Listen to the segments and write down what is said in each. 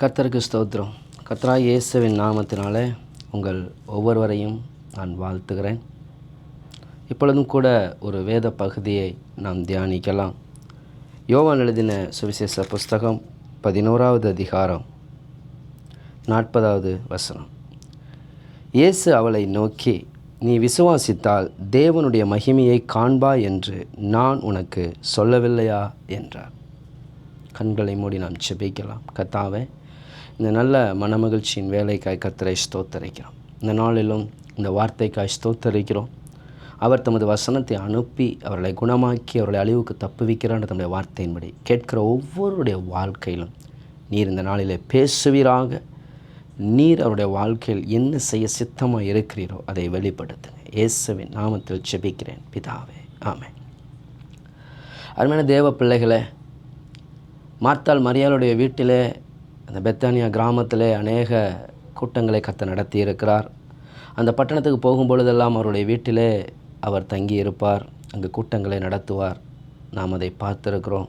கர்த்தருக்கு ஸ்தோத்திரம். கத்ரா இயேசுவின் நாமத்தினாலே உங்கள் ஒவ்வொருவரையும் நான் வாழ்த்துகிறேன். இப்பொழுதும் கூட ஒரு வேத பகுதியை நாம் தியானிக்கலாம். யோவான் எழுதின சுவிசேஷ புஸ்தகம் பதினோராவது அதிகாரம் நாற்பதாவது வசனம். இயேசு அவளை நோக்கி நீ விசுவாசித்தால் தேவனுடைய மகிமையை காண்பா என்று நான் உனக்கு சொல்லவில்லையா? என்றார். கண்களை மூடி நாம் செபிக்கலாம் கத்தாவே இந்த நல்ல மனமகிழ்ச்சியின் வேலைக்காய் கத்தரை ஸ்தோத்தரிக்கிறோம். இந்த நாளிலும் இந்த வார்த்தைக்காய் ஸ்தோத்தரிக்கிறோம். அவர் தமது வசனத்தை அனுப்பி அவர்களை குணமாக்கி அவர்களை அழிவுக்கு தப்புவிக்கிறான்ற தம்முடைய வார்த்தையின்படி கேட்கிற ஒவ்வொருடைய வாழ்க்கையிலும் நீர் இந்த நாளிலே பேசுவீராக. நீர் அவருடைய வாழ்க்கையில் என்ன செய்ய சித்தமாக இருக்கிறீரோ அதை வெளிப்படுத்துங்க. இயேசுவின் நாமத்தில் செபிக்கிறேன் பிதாவே ஆமே அருமையான தேவ பிள்ளைகளை மார்த்தாள் மரியாளுடைய வீட்டிலே அந்த பெத்தானியா கிராமத்திலே அநேக கூட்டங்களை கத்த நடத்தி இருக்கிறார் அந்த பட்டணத்துக்கு போகும் பொழுதெல்லாம் அவருடைய வீட்டிலே அவர் தங்கி இருப்பார் அங்கு கூட்டங்களை நடத்துவார். நாம் அதை பார்த்துருக்கிறோம்.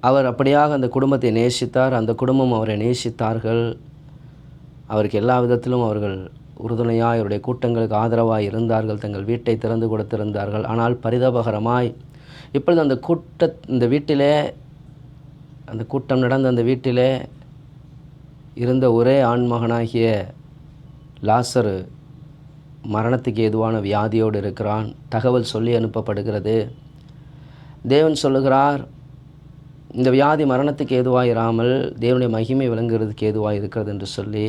அவர் அப்படியாக அந்த குடும்பத்தை நேசித்தார். அந்த குடும்பம் அவரை நேசித்தார்கள். அவருக்கு எல்லா விதத்திலும் அவர்கள் உறுதுணையாக அவருடைய கூட்டங்களுக்கு ஆதரவாக இருந்தார்கள். தங்கள் வீட்டை திறந்து கொடுத்திருந்தார்கள். ஆனால் பரிதாபகரமாய் இப்பொழுது அந்த கூட்ட இந்த வீட்டிலே அந்த கூட்டம் நடந்த அந்த வீட்டிலே இருந்த ஒரே ஆண்மகனாகிய லாசரு மரணத்துக்கு ஏதுவான வியாதியோடு இருக்கிறான். தகவல் சொல்லி அனுப்பப்படுகிறது. தேவன் சொல்லுகிறார் இந்த வியாதி மரணத்துக்கு ஏதுவாக இராமல் தேவனுடைய மகிமை விளங்குறதுக்கு ஏதுவாக இருக்கிறது என்று சொல்லி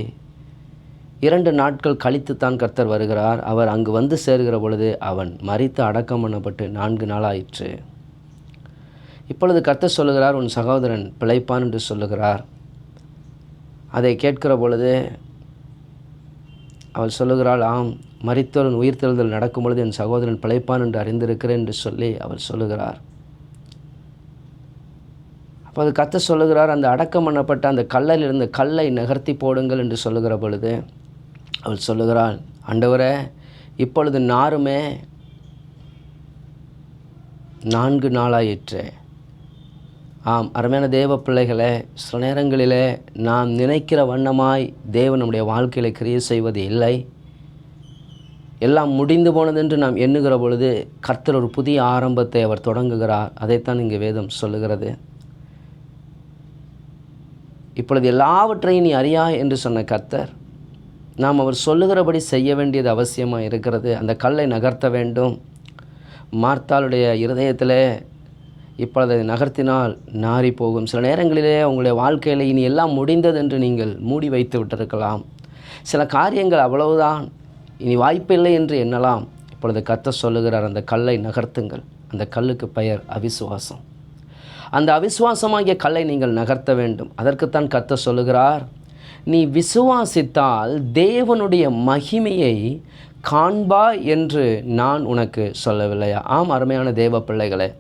இரண்டு நாட்கள் கழித்துத்தான் கர்த்தர் வருகிறார். அவர் அங்கு வந்து சேர்கிற பொழுது அவன் மறித்து அடக்கம் பண்ணப்பட்டு நான்கு நாளாயிற்று. இப்பொழுது கர்த்தர் சொல்லுகிறார் உன் சகோதரன் பிழைப்பான் என்று சொல்லுகிறார். அதை கேட்கிற பொழுது அவள் சொல்லுகிறாள் ஆம் மறித்தோரன் உயிர்த்தெழுதல் நடக்கும் பொழுது என் சகோதரன் பிழைப்பான் என்று அறிந்திருக்கிறேன் என்று சொல்லி அவள் சொல்லுகிறார். அப்போது கத்த சொல்லுகிறார் அந்த அடக்கம் பண்ணப்பட்ட அந்த கல்லில் இருந்த கல்லை நகர்த்தி போடுங்கள் என்று சொல்லுகிற பொழுது அவள் சொல்லுகிறாள் ஆண்டவரே இப்பொழுது நாருமே நான்கு நாளாயிற்று ஆம் அருமையான தேவ பிள்ளைகளே சில நேரங்களிலே நாம் நினைக்கிற வண்ணமாய் தேவன் நம்முடைய வாழ்க்கையில் கிரியை செய்வது இல்லை. எல்லாம் முடிந்து போனதென்று நாம் எண்ணுகிற பொழுது கர்த்தர் ஒரு புதிய ஆரம்பத்தை அவர் தொடங்குகிறார். அதைத்தான் இங்கே வேதம் சொல்லுகிறது. இப்பொழுது எல்லாவற்றையும் நீ அறியா என்று சொன்ன கர்த்தர் நாம் அவர் சொல்லுகிறபடி செய்ய வேண்டியது அவசியமாக இருக்கிறது. அந்த கல்லை நகர்த்த வேண்டும். மார்த்தாளுடைய இருதயத்தில் இப்பொழுது அதை நகர்த்தினால் நாரி போகும். சில நேரங்களிலே உங்களுடைய வாழ்க்கையில் இனி எல்லாம் முடிந்தது என்று நீங்கள் மூடி வைத்து விட்டிருக்கலாம். சில காரியங்கள் அவ்வளவுதான். இனி வாய்ப்பில்லை என்று எண்ணலாம். இப்பொழுது கத்த சொல்லுகிறார் அந்த கல்லை நகர்த்துங்கள். அந்த கல்லுக்கு பெயர் அவிசுவாசம். அந்த அவிசுவாசமாகிய கல்லை நீங்கள் நகர்த்த வேண்டும். அதற்குத்தான் கத்த சொல்லுகிறார் நீ விசுவாசித்தால் தேவனுடைய மகிமையை காண்பா என்று நான் உனக்கு சொல்லவில்லையா? ஆம் அருமையான தேவ பிள்ளைகளே.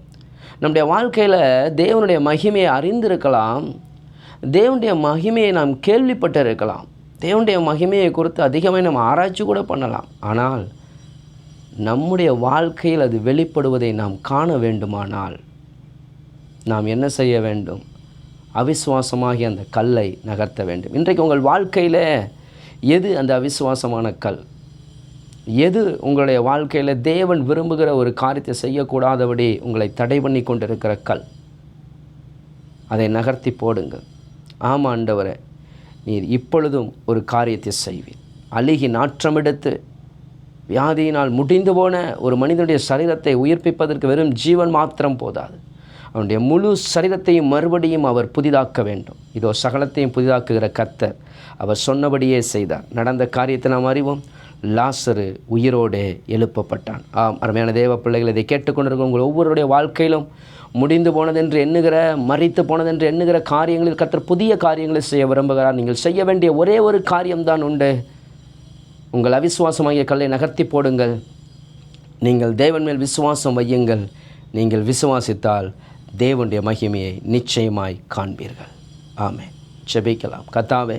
நம்முடைய வாழ்க்கையில் தேவனுடைய மகிமையை அறிந்திருக்கலாம். தேவனுடைய மகிமையை நாம் கேள்விப்பட்டு இருக்கலாம் தேவனுடைய மகிமையை குறித்து அதிகமாக நம்ம ஆராய்ச்சி கூட பண்ணலாம். ஆனால் நம்முடைய வாழ்க்கையில் அது வெளிப்படுவதை நாம் காண வேண்டுமானால் நாம் என்ன செய்ய வேண்டும்? அவிசுவாசமாகி அந்த கல்லை நகர்த்த வேண்டும். இன்றைக்கு உங்கள் வாழ்க்கையில் எது அந்த அவிசுவாசமான கல்? எது உங்களுடைய வாழ்க்கையில் தேவன் விரும்புகிற ஒரு காரியத்தை செய்யக்கூடாதபடி உங்களை தடை பண்ணி கொண்டிருக்கிற கல்? அதை நகர்த்தி போடுங்கள். ஆமாம் ஆண்டவரே நீர் இப்பொழுதும் ஒரு காரியத்தை செய்வீர். அழுகி நாற்றமெடுத்து வியாதியினால் முடிந்து போன ஒரு மனிதனுடைய சரீரத்தை உயிர்ப்பிப்பதற்கு வெறும் ஜீவன் மாத்திரம் போதாது. அவனுடைய முழு சரீரத்தையும் மறுபடியும் அவர் புதிதாக்க வேண்டும். இதோ சகலத்தையும் புதிதாக்குகிற கத்தர் அவர் சொன்னபடியே செய்தார். நடந்த காரியத்தை நாம் அறிவோம். லாசரு உயிரோடே எழுப்பப்பட்டான். ஆம் அருமையான தேவ பிள்ளைகள் இதை கேட்டுக்கொண்டிருக்க உங்கள் ஒவ்வொருடைய வாழ்க்கையிலும் முடிந்து போனதென்று எண்ணுகிற மறித்து போனதென்று எண்ணுகிற காரியங்களில் கத்தர் புதிய காரியங்களை செய்ய விரும்புகிறார். நீங்கள் செய்ய வேண்டிய ஒரே ஒரு காரியம்தான் உண்டு. உங்கள் அவிசுவாசமாகிய கல்லை நகர்த்தி போடுங்கள். நீங்கள் தேவன் மேல் விசுவாசம் வையுங்கள். நீங்கள் விசுவாசித்தால் தேவனுடைய மகிமையை நிச்சயமாய் காண்பீர்கள். ஆமே ஜெபிக்கலாம். கத்தாவே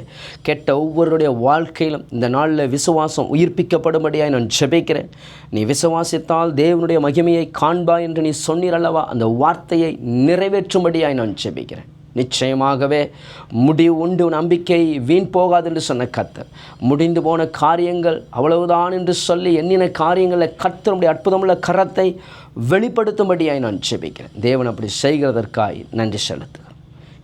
கெட்ட ஒவ்வொருடைய வாழ்க்கையிலும் இந்த நாளில் விசுவாசம் உயிர்ப்பிக்கப்படும்படியாய் நான் ஜெபிக்கிறேன். நீ விசுவாசித்தால் தேவனுடைய மகிமையை காண்பா என்று நீ சொன்னீரல்லவா அந்த வார்த்தையை நிறைவேற்றும்படியாய் நான் ஜெபிக்கிறேன். நிச்சயமாகவே முடிவு உண்டு நம்பிக்கை வீண் போகாது என்று சொன்ன கத்தர் முடிந்து போன காரியங்கள் அவ்வளவுதான் என்று சொல்லி எண்ணின காரியங்களில் கத்தருடைய அற்புதமுள்ள கரத்தை வெளிப்படுத்தும்படியாய் நான் ஜெபிக்கிறேன். தேவன் அப்படி செய்கிறதற்காய் நன்றி செலுத்து